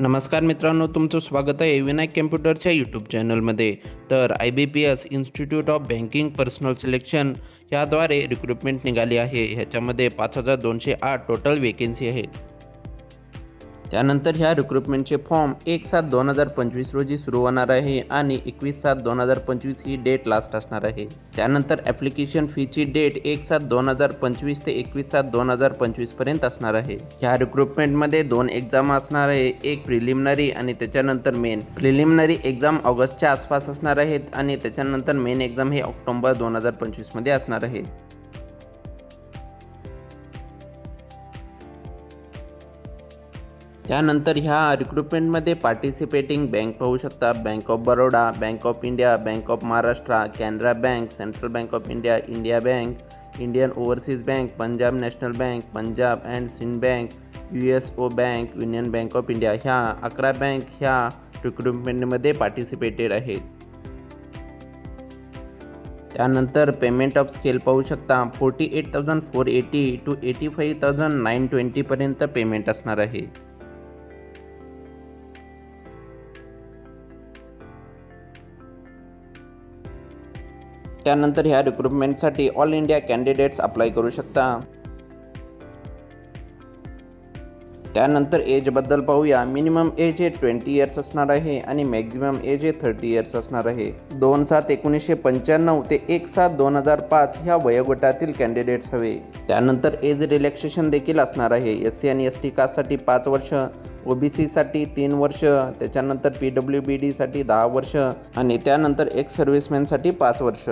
नमस्कार मित्रांनो तुमचं स्वागत आहे विनायक कॅम्प्युटरच्या यूट्यूब चॅनलमध्ये. तर I B P S institute of banking personnel selection याद्वारे रिक्रुटमेंट निघाली आहे. ह्याच्यामध्ये पाच हजार दोनशे आठ टोटल वेकेन्सी आहेत. त्यानंतर ह्या रिक्रुटमेंटचे फॉर्म एक सात दोन हजार पंचवीस रोजी सुरू होणार आहे आणि एकवीस सात दोन हजार पंचवीस ही डेट लास्ट असणार आहे. त्यानंतर ॲप्लिकेशन फीची डेट एक सात दोन हजार पंचवीस ते एकवीस सात दोन हजार पंचवीसपर्यंत असणार आहे. ह्या रिक्रुटमेंटमध्ये दोन एक्झाम असणार आहे एक प्रिलिमिनरी आणि त्याच्यानंतर मेन प्रिलिमिनरी एक्झाम ऑगस्टच्या आसपास असणार आहेत आणि त्याच्यानंतर मेन एक्झाम हे ऑक्टोबर दोन हजार पंचवीसमध्ये असणार आहे. त्यानंतर ह्या रिक्रुटमेंटमध्ये पार्टिसिपेटिंग बँक पाहू शकता. Bank of Baroda bank of India bank of Maharashtra Canara bank central bank of India India bank Indian overseas bank Punjab national bank Punjab and Sind bank U S O bank union bank of India ह्या अकरा bank ह्या रिक्रुटमेंटमध्ये participated आहेत. त्यानंतर payment of scale पाहू शकता. Forty eight thousand four eighty two eighty five thousand nine ट्वेंटीपर्यंत payment असणार आहे. त्यानंतर ह्या रिक्रुटमेंटसाठी ऑल इंडिया कॅन्डिडेट्स अप्लाय करू शकता. त्यानंतर एजबद्दल पाहूया. मिनिमम एज हे ट्वेंटी इयर्स असणार आहे आणि मॅक्झिमम एज हे थर्टी इयर्स असणार आहे. दोन सात एकोणीसशे पंच्याण्णव ते एक सात दोन हजार पाच ह्या वयोगटातील कॅन्डिडेट्स हवे. त्यानंतर एज रिलॅक्सेशन देखील असणार आहे. एस सी आणि एस टी कास्टसाठी पाच वर्ष ओ बी सीसाठी तीन वर्ष त्याच्यानंतर पी डब्ल्यू बी डीसाठी दहा वर्ष आणि त्यानंतर एक्स सर्व्हिसमॅनसाठी पाच वर्ष.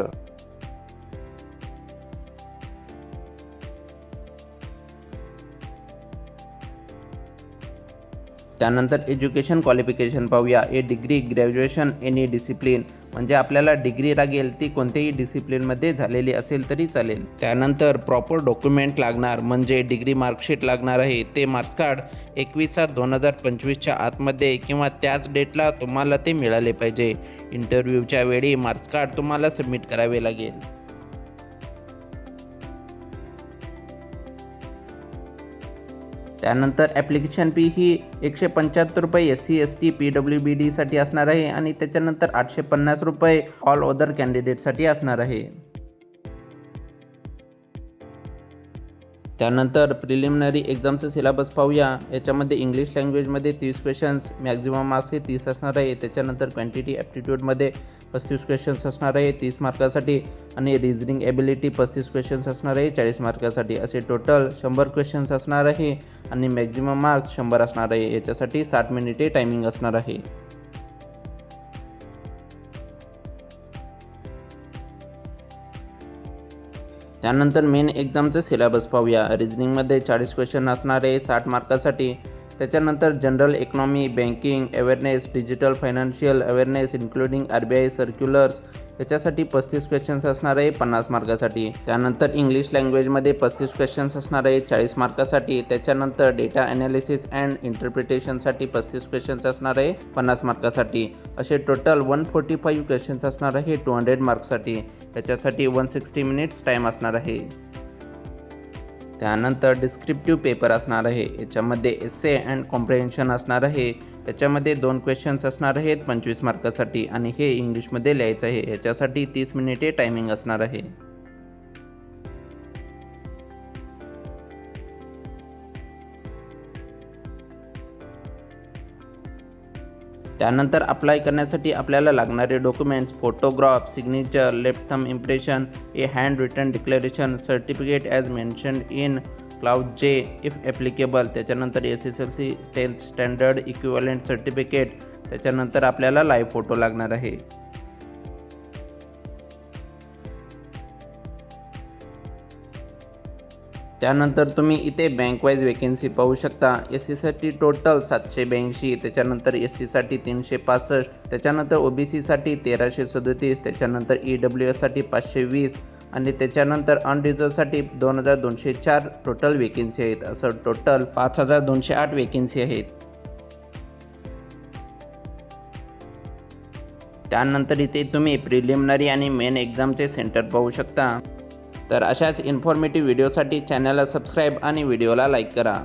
त्यानंतर एज्युकेशन क्वालिफिकेशन पाहूया. A degree graduation any discipline. म्हणजे आपल्याला डिग्री लागेल ती कोणत्याही डिसिप्लिनमध्ये झालेली असेल तरी चालेल. त्यानंतर प्रॉपर डॉक्युमेंट लागणार म्हणजे डिग्री मार्कशीट लागणार आहे. ते मार्क्स कार्ड एकवीस सात दोन हजार पंचवीसच्या आतमध्ये किंवा त्याच डेटला तुम्हाला ते मिळाले पाहिजे. इंटरव्ह्यूच्या वेळी मार्क्स कार्ड तुम्हाला सबमिट करावे लागेल. त्यानंतर ॲप्लिकेशन फी ही एकशे पंच्याहत्तर रुपये S C S T P W B डीसाठी असणार आहे आणि त्याच्यानंतर आठशे पन्नास रुपये ऑल अदर कॅन्डिडेटसाठी असणार आहे. त्यानंतर प्रिलिमिनरी एक्झामचं सिलेबस पाहूया. याच्यामध्ये इंग्लिश लँग्वेजमध्ये तीस क्वेश्चन्स मॅक्झिमम मार्क्स हे तीस असणार आहे. त्याच्यानंतर क्वांटिटी ॲप्टिट्यूडमध्ये पस्तीस क्वेश्चन्स असणार आहे तीस मार्कासाठी. आणि रिजनिंग एबिलिटी पस्तीस क्वेश्चन्स असणार आहे चाळीस मार्कासाठी. असे टोटल शंभर क्वेश्चन्स असणार आहे. आणि मॅक्झिमम मार्क्स शंभर असणार आहे. याच्यासाठी साठ मिनिटे टायमिंग असणार आहे. त्यानंतर मेन एक्झामचं सिलेबस पाहूया. रिजनिंगमध्ये चाळीस क्वेश्चन असणारे साठ मार्कासाठी त्याच्यानंतर general economy banking awareness digital financial awareness including R B I circulars याच्यासाठी पस्तीस क्वेश्चन्स असणार आहे पन्नास मार्कासाठी. त्यानंतर इंग्लिश लँग्वेजमध्ये पस्तीस क्वेश्चन्स असणार आहे चाळीस मार्कासाठी. त्याच्यानंतर डेटा ॲनालिसिस अँड इंटरप्रिटेशनसाठी पस्तीस क्वेश्चन्स असणार आहे पन्नास मार्कासाठी. असे total one forty five questions असणार आहे टू हंड्रेड मार्क्ससाठी त्याच्यासाठी वन सिक्स्टी मिनिट्स टाईम असणार आहे. त्यानंतर डिस्क्रिप्टिव्ह पेपर असणार आहे. याच्यामध्ये एसे अँड कॉम्प्रिहेन्शन असणार आहे. याच्यामध्ये दोन क्वेश्चन्स असणार आहेत पंचवीस मार्कासाठी आणि हे इंग्लिशमध्ये लिहायचं आहे. याच्यासाठी तीस मिनिटे टायमिंग असणार आहे. त्यानंतर अप्लाय करण्यासाठी आपल्याला लागणारे documents photograph signature left thumb impression a hand return declaration certificate as mention in cloud जे इफ ॲप्लिकेबल त्याच्यानंतर S S L C tenth standard equivalent certificate त्याच्यानंतर आपल्याला लाईव्ह फोटो लागणार आहे. त्यानंतर तुम्ही इथे बँकवाईज वेकेन्सी पाहू शकता. एस सीसाठी टोटल सातशे ब्याऐंशी त्याच्यानंतर एस सीसाठी तीनशे पासष्ट त्याच्यानंतर ओ बी सीसाठी तेराशे सदोतीस त्याच्यानंतर ई डब्ल्यू एससाठी पाचशे वीस आणि त्याच्यानंतर अनरिझर्वसाठी दोन हजार दोनशे चार टोटल वेकेन्सी आहेत. असं टोटल पाच हजार दोनशे आठ वेकेन्सी आहेत. त्यानंतर इथे तुम्ही प्रिलिमिनरी आणि मेन एक्झामचे सेंटर पाहू शकता. तर अशाच इन्फॉर्मेटिव्ह व्हिडिओसाठी चॅनलला सबस्क्राईब आणि व्हिडिओला लाईक करा.